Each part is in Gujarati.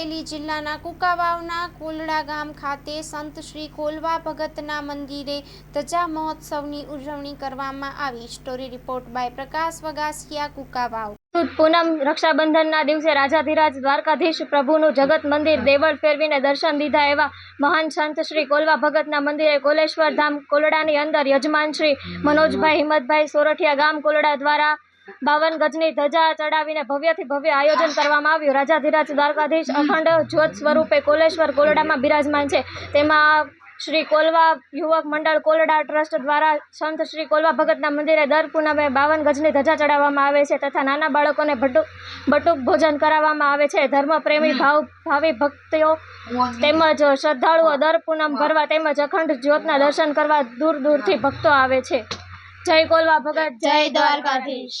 અમરેલી જિલ્લાના કુકાવાવના કોલડા ગામ ખાતે સંત શ્રી કોલવા ભગતના મંદિરે ધજા મહોત્સવની ઉજવણી કરવામાં આવી. Story report by Prakash Vagasiya, Kukavav. પૂનમ રક્ષાબંધનના દિવસે રાજાધિરાજ દ્વારકાધીશ પ્રભુનું જગત મંદિર દેવળ ફેરવીને દર્શન દીધા એવા મહાન સંત શ્રી કોલવા ભગતના મંદિરે કોલેશ્વર ધામ કોલડાની અંદર યજમાન શ્રી મનોજભાઈ હિંમતભાઈ સોરઠિયા ગામ કોલડા દ્વારા બાવન ગજની ધજા ચડાવીને ભવ્યથી ભવ્ય આયોજન કરવામાં આવ્યું. રાજાધિરાજ દ્વારકાધીશ અખંડ જ્યોત સ્વરૂપે કોલેશ્વર કોલડામાં બિરાજમાન છે. તેમાં શ્રી કોલવા યુવક મંડળ, કોલડા ટ્રસ્ટ દ્વારા સંત શ્રી કોલવા ભગતના મંદિરે દર પૂનમે બાવન ગજની ધજા ચડાવવામાં આવે છે તથા નાના બાળકોને ભટુક બટુક ભોજન કરાવવામાં આવે છે. ધર્મપ્રેમી ભાવ, ભાવિ ભક્તિઓ તેમજ શ્રદ્ધાળુઓ દર પૂનમ ભરવા તેમજ અખંડ જ્યોતના દર્શન કરવા દૂર દૂરથી ભક્તો આવે છે. જય કોલવા ભગત, જય દ્વારકાધીશ.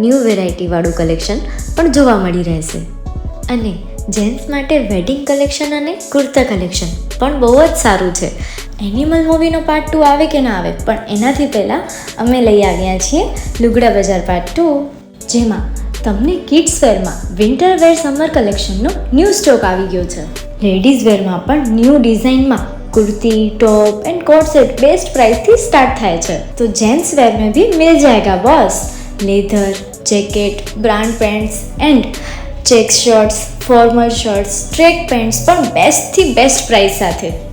ન્યૂ વેરાયટીવાળું કલેક્શન પણ જોવા મળી રહેશે. અને જેન્ટ્સ માટે વેડિંગ કલેક્શન અને કુર્તા કલેક્શન પણ બહુ જ સારું છે. એનિમલ મૂવીનો પાર્ટ ટુ આવે કે ના આવે, પણ એનાથી પહેલાં અમે લઈ આવ્યા છીએ લુગડા બજાર પાર્ટ ટુ જેમાં તમને કિડ્સ વેરમાં વિન્ટર વેર સમર કલેક્શનનો ન્યૂ સ્ટોક આવી ગયો છે. લેડીઝ વેરમાં પણ ન્યૂ ડિઝાઇનમાં kurti top and coat set best પ્રાઇસથી start થાય છે. તો જેન્ટ્સ વેરને બી મિલ જાયગા, boss. Leather jacket brand pants and check shirts formal shirts track pants પણ બેસ્ટથી બેસ્ટ પ્રાઇસ સાથે.